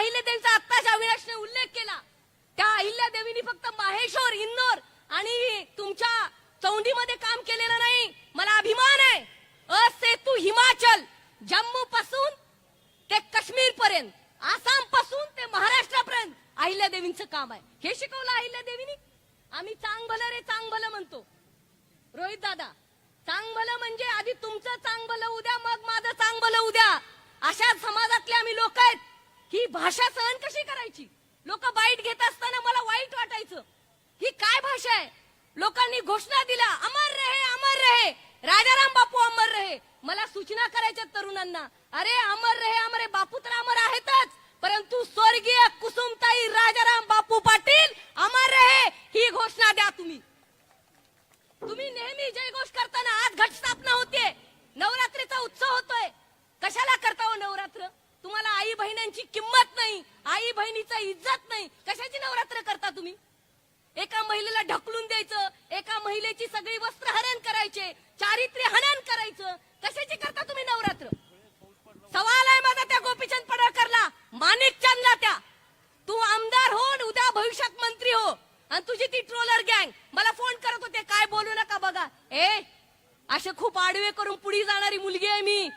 अहिल्यादेवीचा आत्ताच अविनाशने उल्लेख केला. त्या अहिल्यादेवीनी फक्त माहेश्वर इंदोर आणि तुमच्या चौंडीमध्ये काम केलेलं नाही. मला अभिमान आहे. असेतू हिमाचल. जम्मू पासून ते काश्मीर पर्यंत आसामपासून ते महाराष्ट्रापर्यंत अहिल्यादेवींचं काम आहे. हे शिकवलं अहिल्यादेवीनी आम्ही चांग भलं रे चांग भलं म्हणतो. रोहित दादा चांग भलं म्हणजे आधी तुमचं चांग भलं उद्या मग माझं चांग भलं उद्या अशा समाजातले आम्ही लोक आहेत ही भाषा सहन कशी करायची? लोक बाईट घेत असताना मला वाईट वाटायचं. ही काय भाषा आहे? लोकांनी घोषणा दिल्या अमर रहे अमर रहे. राजाराम बापू अमर रहे. मला सूचना करायच्या तरुणांना. अरे अमर रहे अमर बापू तर अमर आहेतच. परंतु स्वर्गीय कुसुमताई राजाराम बापू पाटील अमर रहे ही घोषणा द्या तुम्ही. तुम्ही नेहमी जयघोष करताना आज घटस्थापना होते नवरात्रीचा उत्सव होतोय कशाला करता हो नवरात्र तुम्हाला आई किंमत नाही आई बहिणीचा इज्जत नाही. कशाची नवरात्र करता तुम्ही? एका महिलेला ढकलून द्यायचं एका महिलेची सगळी वस्त्र हरण करायचे चारित्र्य हनन करायचं. कशाची करता तुम्ही नवरात्र? सवाल आहे माझा त्या गोपीचंद पडळकरला. माणिक चंदला त्या. तू आमदार हो उद्या भविष्यात मंत्री हो. आणि तुझी ती ट्रोलर गँग. मला फोन करत होते काय बोलू नका बघा. ए असे खूप आडवे करून पुढे जाणारी मुलगी आहे मी.